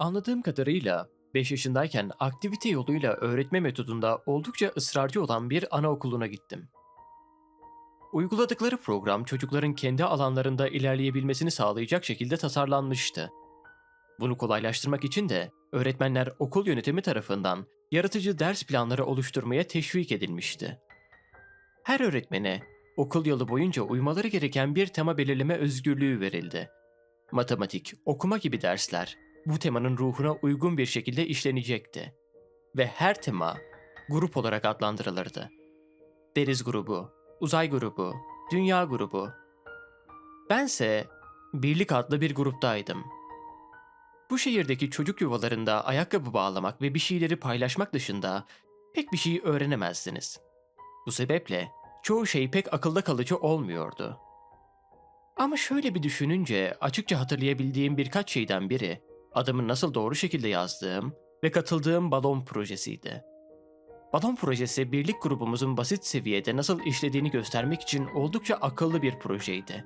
Anladığım kadarıyla 5 yaşındayken aktivite yoluyla öğretme metodunda oldukça ısrarcı olan bir anaokuluna gittim. Uyguladıkları program çocukların kendi alanlarında ilerleyebilmesini sağlayacak şekilde tasarlanmıştı. Bunu kolaylaştırmak için de öğretmenler okul yönetimi tarafından yaratıcı ders planları oluşturmaya teşvik edilmişti. Her öğretmene okul yılı boyunca uymaları gereken bir tema belirleme özgürlüğü verildi. Matematik, okuma gibi dersler bu temanın ruhuna uygun bir şekilde işlenecekti. Ve her tema grup olarak adlandırılırdı. Deniz grubu, uzay grubu, dünya grubu. Bense birlik adlı bir gruptaydım. Bu şehirdeki çocuk yuvalarında ayakkabı bağlamak ve bir şeyleri paylaşmak dışında pek bir şey öğrenemezsiniz. Bu sebeple çoğu şey pek akılda kalıcı olmuyordu. Ama şöyle bir düşününce açıkça hatırlayabildiğim birkaç şeyden biri adımı nasıl doğru şekilde yazdığım ve katıldığım balon projesiydi. Balon projesi birlik grubumuzun basit seviyede nasıl işlediğini göstermek için oldukça akıllı bir projeydi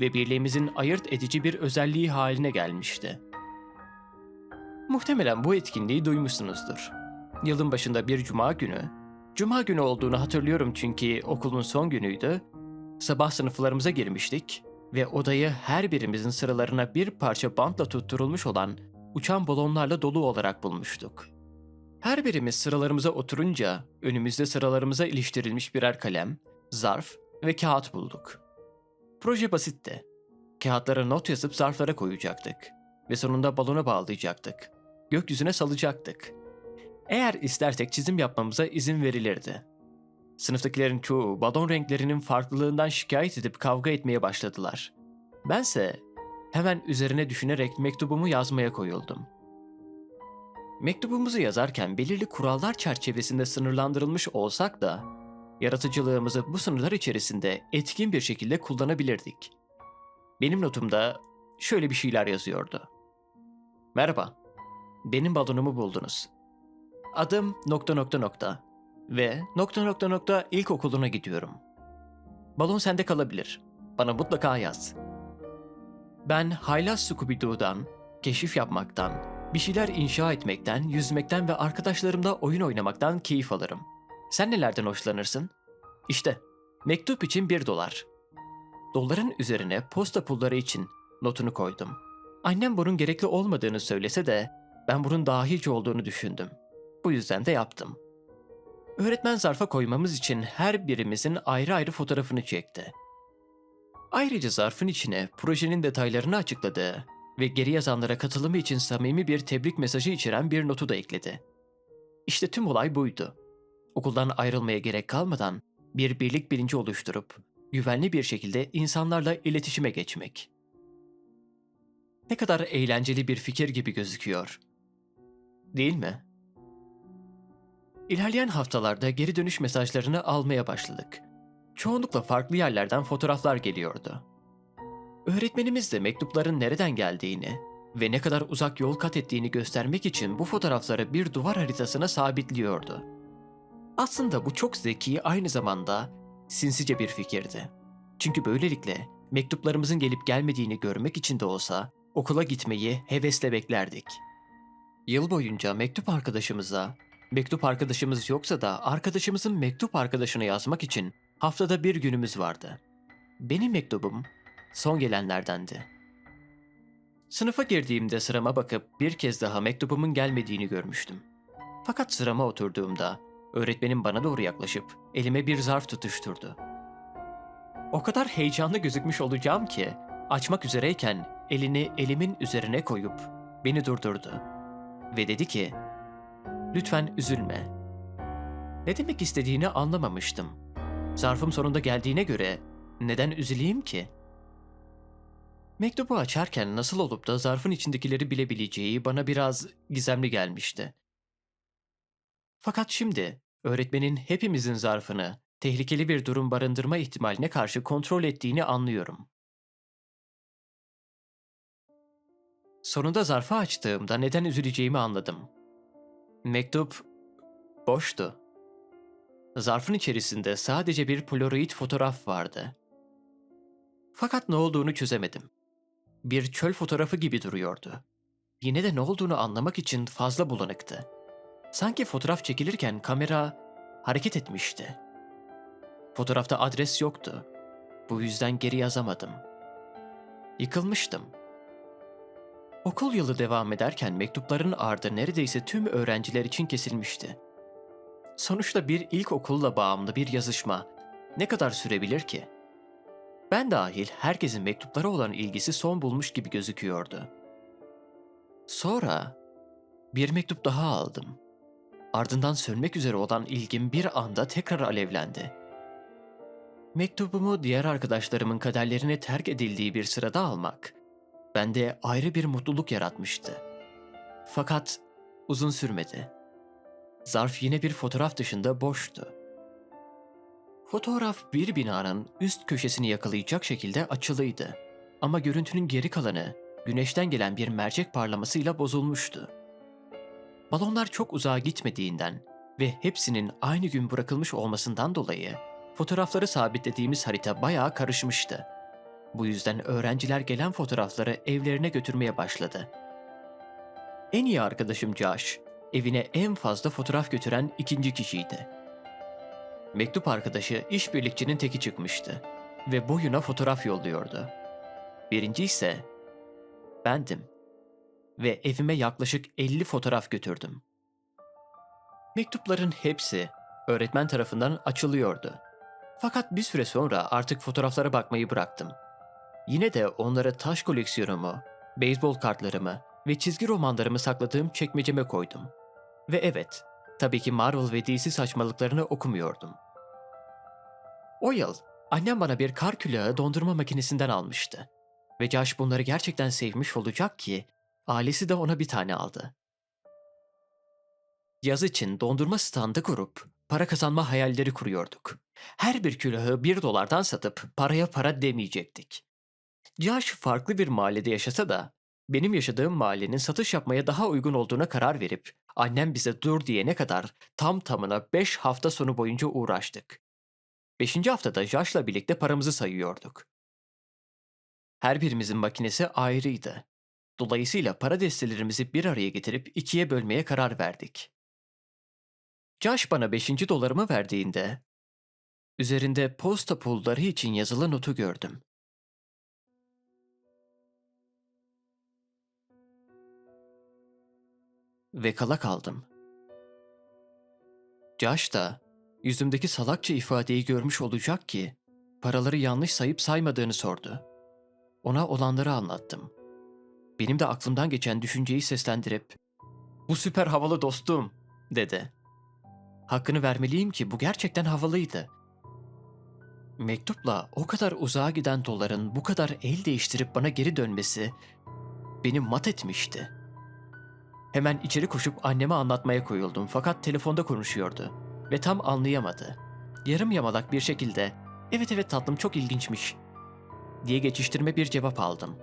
ve birliğimizin ayırt edici bir özelliği haline gelmişti. Muhtemelen bu etkinliği duymuşsunuzdur. Yılın başında bir cuma günü, cuma günü olduğunu hatırlıyorum çünkü okulun son günüydü, sabah sınıflarımıza girmiştik ve odayı her birimizin sıralarına bir parça bantla tutturulmuş olan uçan balonlarla dolu olarak bulmuştuk. Her birimiz sıralarımıza oturunca önümüzde sıralarımıza iliştirilmiş birer kalem, zarf ve kağıt bulduk. Proje basitti. Kağıtlara not yazıp zarflara koyacaktık ve sonunda balona bağlayacaktık. Gökyüzüne salacaktık. Eğer istersek çizim yapmamıza izin verilirdi. Sınıftakilerin çoğu balon renklerinin farklılığından şikayet edip kavga etmeye başladılar. Bense hemen üzerine düşünerek mektubumu yazmaya koyuldum. Mektubumuzu yazarken belirli kurallar çerçevesinde sınırlandırılmış olsak da yaratıcılığımızı bu sınırlar içerisinde etkin bir şekilde kullanabilirdik. Benim notumda şöyle bir şeyler yazıyordu. Merhaba, benim balonumu buldunuz. Adım nokta nokta nokta ve nokta nokta nokta ilkokuluna gidiyorum. Balon sende kalabilir. Bana mutlaka yaz. Ben haylaz Scooby-Doo'dan, keşif yapmaktan, bir şeyler inşa etmekten, yüzmekten ve arkadaşlarımla oyun oynamaktan keyif alırım. Sen nelerden hoşlanırsın? İşte, mektup için bir dolar. Doların üzerine posta pulları için notunu koydum. Annem bunun gerekli olmadığını söylese de ben bunun dahice olduğunu düşündüm. Bu yüzden de yaptım. Öğretmen zarfa koymamız için her birimizin ayrı ayrı fotoğrafını çekti. Ayrıca zarfın içine projenin detaylarını açıkladığı ve geri yazanlara katılımı için samimi bir tebrik mesajı içeren bir notu da ekledi. İşte tüm olay buydu. Okuldan ayrılmaya gerek kalmadan bir birlik bilinci oluşturup güvenli bir şekilde insanlarla iletişime geçmek. Ne kadar eğlenceli bir fikir gibi gözüküyor. Değil mi? İlerleyen haftalarda geri dönüş mesajlarını almaya başladık. Çoğunlukla farklı yerlerden fotoğraflar geliyordu. Öğretmenimiz de mektupların nereden geldiğini ve ne kadar uzak yol kat ettiğini göstermek için bu fotoğrafları bir duvar haritasına sabitliyordu. Aslında bu çok zeki aynı zamanda sinsice bir fikirdi. Çünkü böylelikle mektuplarımızın gelip gelmediğini görmek için de olsa okula gitmeyi hevesle beklerdik. Yıl boyunca mektup arkadaşımıza, mektup arkadaşımız yoksa da arkadaşımızın mektup arkadaşına yazmak için haftada bir günümüz vardı. Benim mektubum son gelenlerdendi. Sınıfa girdiğimde sırama bakıp bir kez daha mektubumun gelmediğini görmüştüm. Fakat sırama oturduğumda öğretmenim bana doğru yaklaşıp elime bir zarf tutuşturdu. O kadar heyecanlı gözükmüş olacağım ki açmak üzereyken elini elimin üzerine koyup beni durdurdu ve dedi ki Lütfen üzülme. Ne demek istediğini anlamamıştım. Zarfım sonunda geldiğine göre neden üzüleyim ki? Mektubu açarken nasıl olup da zarfın içindekileri bilebileceği bana biraz gizemli gelmişti. Fakat şimdi öğretmenin hepimizin zarfını tehlikeli bir durum barındırma ihtimaline karşı kontrol ettiğini anlıyorum. Sonunda zarfı açtığımda neden üzüleceğimi anladım. Mektup boştu. Zarfın içerisinde sadece bir polaroid fotoğraf vardı. Fakat ne olduğunu çözemedim. Bir çöl fotoğrafı gibi duruyordu. yine de ne olduğunu anlamak için fazla bulanıktı. Sanki fotoğraf çekilirken kamera hareket etmişti. Fotoğrafta adres yoktu. Bu yüzden geri yazamadım. Yıkılmıştım. Okul yılı devam ederken mektupların ardı neredeyse tüm öğrenciler için kesilmişti. Sonuçta bir ilkokulla bağımlı bir yazışma ne kadar sürebilir ki? Ben dahil herkesin mektuplara olan ilgisi son bulmuş gibi gözüküyordu. Sonra bir mektup daha aldım. Ardından sönmek üzere olan ilgim bir anda tekrar alevlendi. Mektubumu diğer arkadaşlarımın kaderlerine terk edildiği bir sırada almak, bende ayrı bir mutluluk yaratmıştı. Fakat uzun sürmedi. Zarf yine bir fotoğraf dışında boştu. Fotoğraf bir binanın üst köşesini yakalayacak şekilde açılıydı. Ama görüntünün geri kalanı güneşten gelen bir mercek parlamasıyla bozulmuştu. Balonlar çok uzağa gitmediğinden ve hepsinin aynı gün bırakılmış olmasından dolayı fotoğrafları sabitlediğimiz harita bayağı karışmıştı. Bu yüzden öğrenciler gelen fotoğrafları evlerine götürmeye başladı. En iyi arkadaşım Josh, evine en fazla fotoğraf götüren ikinci kişiydi. Mektup arkadaşı işbirlikçinin teki çıkmıştı ve boyuna fotoğraf yolluyordu. Birinci ise bendim ve evime yaklaşık 50 fotoğraf götürdüm. Mektupların hepsi öğretmen tarafından açılıyordu. Fakat bir süre sonra artık fotoğraflara bakmayı bıraktım. Yine de onlara taş koleksiyonumu, beyzbol kartlarımı ve çizgi romanlarımı sakladığım çekmeceme koydum. Ve evet, tabii ki Marvel ve DC saçmalıklarını okumuyordum. O yıl annem bana bir kar külahı dondurma makinesinden almıştı. Ve Josh bunları gerçekten sevmiş olacak ki ailesi de ona bir tane aldı. Yaz için dondurma standı kurup para kazanma hayalleri kuruyorduk. Her bir külahı bir dolardan satıp paraya para demeyecektik. Josh farklı bir mahallede yaşasa da benim yaşadığım mahallenin satış yapmaya daha uygun olduğuna karar verip annem bize dur diyene kadar tam tamına 5 hafta sonu boyunca uğraştık. Beşinci haftada Josh'la birlikte paramızı sayıyorduk. Her birimizin makinesi ayrıydı. Dolayısıyla para destelerimizi bir araya getirip ikiye bölmeye karar verdik. Josh bana beşinci dolarımı verdiğinde, üzerinde posta pulları için yazılı notu gördüm. Ve kala kaldım. Josh da yüzümdeki salakça ifadeyi görmüş olacak ki paraları yanlış sayıp saymadığını sordu. Ona olanları anlattım. Benim de aklımdan geçen düşünceyi seslendirip "Bu süper havalı dostum." dedi. Hakkını vermeliyim ki bu gerçekten havalıydı. Mektupla o kadar uzağa giden doların bu kadar el değiştirip bana geri dönmesi beni mat etmişti. Hemen içeri koşup anneme anlatmaya koyuldum fakat telefonda konuşuyordu ve tam anlayamadı. Yarım yamalak bir şekilde "Evet evet tatlım çok ilginçmiş." diye geçiştirme bir cevap aldım.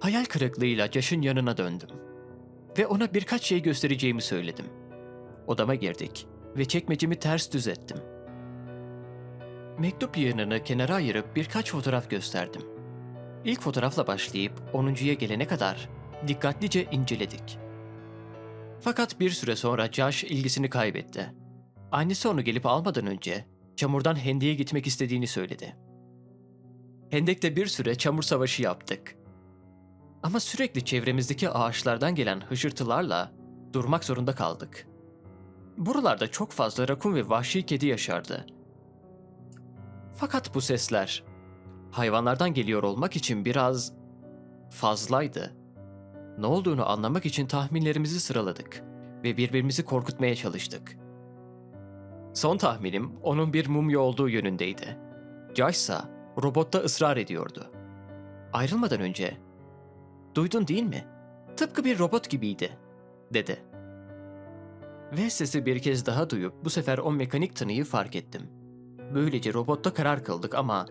Hayal kırıklığıyla Josh'ın yanına döndüm ve ona birkaç şey göstereceğimi söyledim. Odama girdik ve çekmecemi ters düz ettim. Mektup yığınını kenara ayırıp birkaç fotoğraf gösterdim. İlk fotoğrafla başlayıp 10.ya gelene kadar dikkatlice inceledik. Fakat bir süre sonra Josh ilgisini kaybetti. Annesi onu gelip almadan önce çamurdan hendeye gitmek istediğini söyledi. Hendekte bir süre çamur savaşı yaptık. Ama sürekli çevremizdeki ağaçlardan gelen hışırtılarla durmak zorunda kaldık. Buralarda çok fazla rakun ve vahşi kedi yaşardı. Fakat bu sesler hayvanlardan geliyor olmak için biraz fazlaydı. Ne olduğunu anlamak için tahminlerimizi sıraladık ve birbirimizi korkutmaya çalıştık. Son tahminim onun bir mumya olduğu yönündeydi. Josh ise robotta ısrar ediyordu. Ayrılmadan önce, "Duydun değil mi? Tıpkı bir robot gibiydi." dedi. Ve sesi bir kez daha duyup bu sefer o mekanik tanıyı fark ettim. Böylece robotta karar kıldık ama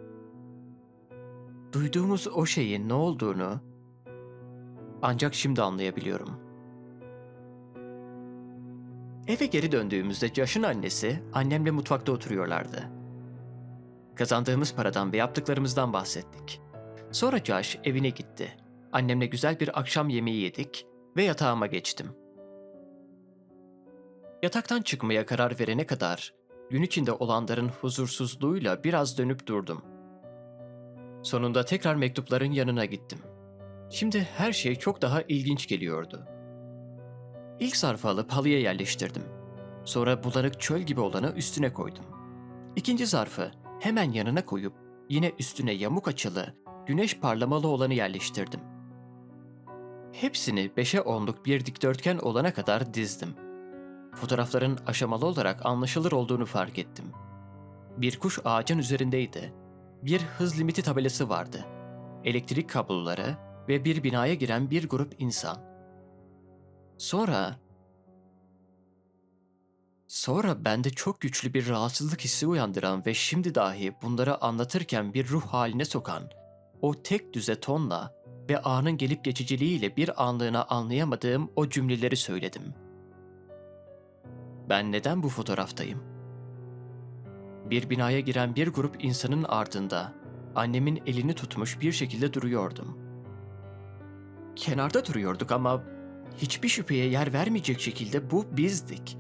duyduğumuz o şeyin ne olduğunu ancak şimdi anlayabiliyorum. Eve geri döndüğümüzde Josh'ın annesi annemle mutfakta oturuyorlardı. Kazandığımız paradan ve yaptıklarımızdan bahsettik. Sonra Josh evine gitti Annemle güzel bir akşam yemeği yedik ve yatağıma geçtim. Yataktan çıkmaya karar verene kadar gün içinde olanların huzursuzluğuyla biraz dönüp durdum. Sonunda tekrar mektupların yanına gittim. Şimdi her şey çok daha ilginç geliyordu. İlk zarfı alıp halıya yerleştirdim. Sonra bulanık çöl gibi olanı üstüne koydum. İkinci zarfı hemen yanına koyup yine üstüne yamuk açılı, güneş parlamalı olanı yerleştirdim. Hepsini beşe onluk bir dikdörtgen olana kadar dizdim. Fotoğrafların aşamalı olarak anlaşılır olduğunu fark ettim. Bir kuş ağacın üzerindeydi. Bir hız limiti tabelası vardı. Elektrik kabloları ve bir binaya giren bir grup insan. Sonra... Sonra bende çok güçlü bir rahatsızlık hissi uyandıran ve şimdi dahi bunları anlatırken bir ruh haline sokan, o tek düze tonla ve anın gelip geçiciliğiyle bir anlığına anlayamadığım o cümleleri söyledim. Ben neden bu fotoğraftayım? Bir binaya giren bir grup insanın ardında annemin elini tutmuş bir şekilde duruyordum. Kenarda duruyorduk ama hiçbir şüpheye yer vermeyecek şekilde bu bizdik.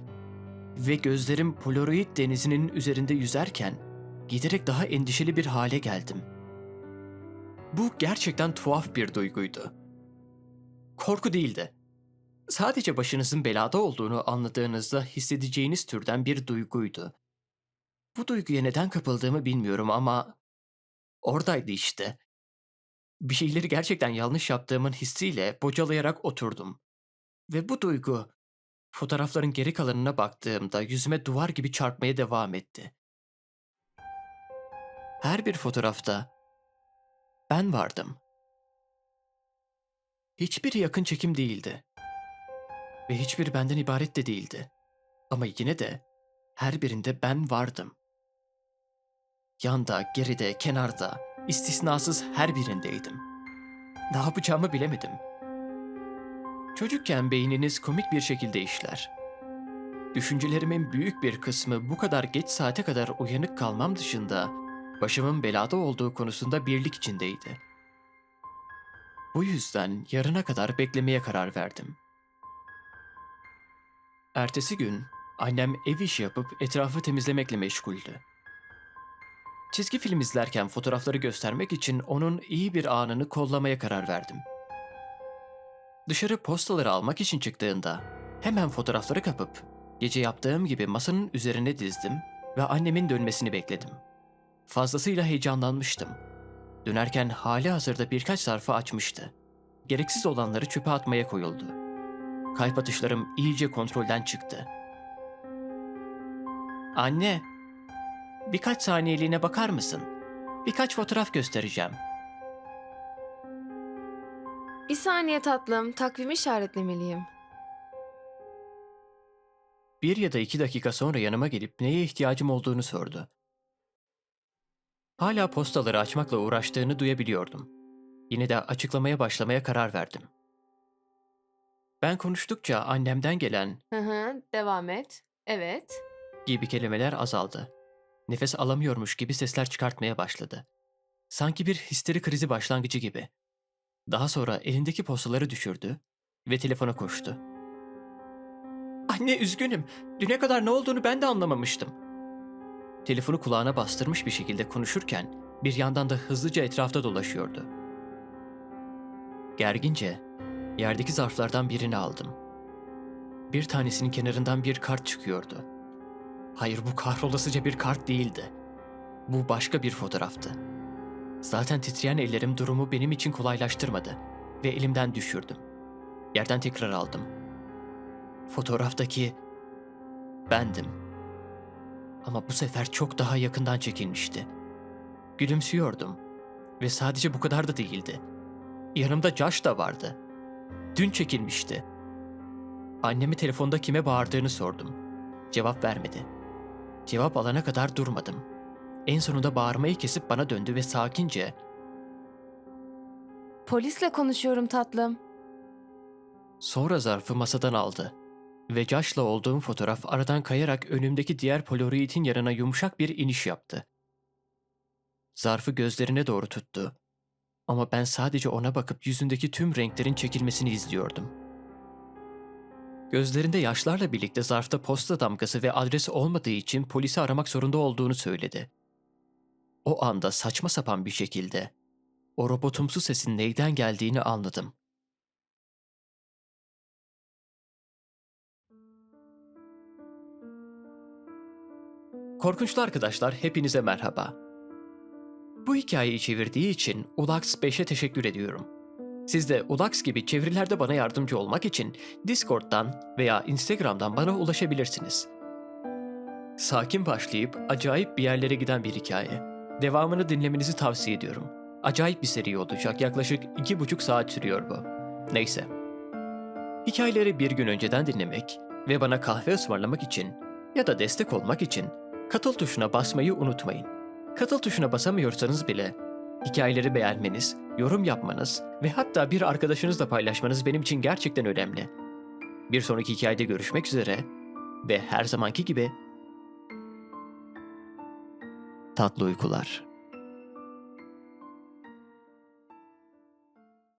Ve gözlerim Polaroid denizinin üzerinde yüzerken giderek daha endişeli bir hale geldim. Bu gerçekten tuhaf bir duyguydu. Korku değildi. Sadece başınızın belada olduğunu anladığınızda hissedeceğiniz türden bir duyguydu. Bu duyguya neden kapıldığımı bilmiyorum ama oradaydı işte. Bir şeyleri gerçekten yanlış yaptığımın hissiyle bocalayarak oturdum. Ve bu duygu fotoğrafların geri kalanına baktığımda yüzüme duvar gibi çarpmaya devam etti. Her bir fotoğrafta ben vardım. Hiçbiri yakın çekim değildi. Ve hiçbiri benden ibaret de değildi. Ama yine de her birinde ben vardım. Yanda, geride, kenarda, istisnasız her birindeydim. Ne yapacağımı bilemedim. Çocukken beyniniz komik bir şekilde işler. Düşüncelerimin büyük bir kısmı bu kadar geç saate kadar uyanık kalmam dışında başımın belada olduğu konusunda birlik içindeydi. Bu yüzden yarına kadar beklemeye karar verdim. Ertesi gün annem ev işi yapıp etrafı temizlemekle meşguldü. Çizgi film izlerken fotoğrafları göstermek için onun iyi bir anını kollamaya karar verdim. Dışarı postaları almak için çıktığında hemen fotoğrafları kapıp gece yaptığım gibi masanın üzerine dizdim ve annemin dönmesini bekledim. Fazlasıyla heyecanlanmıştım. Dönerken hali hazırda birkaç zarfı açmıştı. Gereksiz olanları çöpe atmaya koyuldu. Kalp atışlarım iyice kontrolden çıktı. Anne, birkaç saniyeliğine bakar mısın? Birkaç fotoğraf göstereceğim. Bir saniye tatlım, takvimi işaretlemeliyim. Bir ya da iki dakika sonra yanıma gelip neye ihtiyacım olduğunu sordu. Hala postaları açmakla uğraştığını duyabiliyordum. Yine de açıklamaya başlamaya karar verdim. Ben konuştukça annemden gelen Hı hı, devam et. Evet. gibi kelimeler azaldı. Nefes alamıyormuş gibi sesler çıkartmaya başladı. Sanki bir histeri krizi başlangıcı gibi. Daha sonra elindeki postaları düşürdü ve telefona koştu. Anne üzgünüm. Düne kadar ne olduğunu ben de anlamamıştım. Telefonu kulağına bastırmış bir şekilde konuşurken bir yandan da hızlıca etrafta dolaşıyordu. Gergince yerdeki zarflardan birini aldım. Bir tanesinin kenarından bir kart çıkıyordu. Hayır bu kahrolasıca bir kart değildi. Bu başka bir fotoğraftı. Zaten titreyen ellerim durumu benim için kolaylaştırmadı ve elimden düşürdüm. Yerden tekrar aldım. Fotoğraftaki bendim. Ama bu sefer çok daha yakından çekilmişti. Gülümsüyordum ve sadece bu kadar da değildi. Yanımda Josh da vardı. Dün çekilmişti. Annemi telefonda kime bağırdığını sordum. Cevap vermedi. Cevap alana kadar durmadım. En sonunda bağırmayı kesip bana döndü ve sakince Polisle konuşuyorum tatlım. sonra zarfı masadan aldı. Ve Josh'la olduğum fotoğraf aradan kayarak önümdeki diğer Polaroid'in yanına yumuşak bir iniş yaptı. Zarfı gözlerine doğru tuttu Ama ben sadece ona bakıp yüzündeki tüm renklerin çekilmesini izliyordum. Gözlerinde yaşlarla birlikte zarfta posta damgası ve adresi olmadığı için polisi aramak zorunda olduğunu söyledi. O anda saçma sapan bir şekilde o robotumsu sesin neyden geldiğini anladım. Korkunçlu arkadaşlar hepinize merhaba. Bu hikayeyi çevirdiği için Ulax 5'e teşekkür ediyorum. Siz de Ulax gibi çevirilerde bana yardımcı olmak için Discord'dan veya Instagram'dan bana ulaşabilirsiniz. Sakin başlayıp acayip bir yerlere giden bir hikaye. Devamını dinlemenizi tavsiye ediyorum. Acayip bir seri olacak. Yaklaşık iki buçuk saat sürüyor bu. Neyse. Hikayeleri bir gün önceden dinlemek ve bana kahve ısmarlamak için ya da destek olmak için katıl tuşuna basmayı unutmayın. Katıl tuşuna basamıyorsanız bile hikayeleri beğenmeniz, yorum yapmanız ve hatta bir arkadaşınızla paylaşmanız benim için gerçekten önemli. Bir sonraki hikayede görüşmek üzere ve her zamanki gibi tatlı uykular.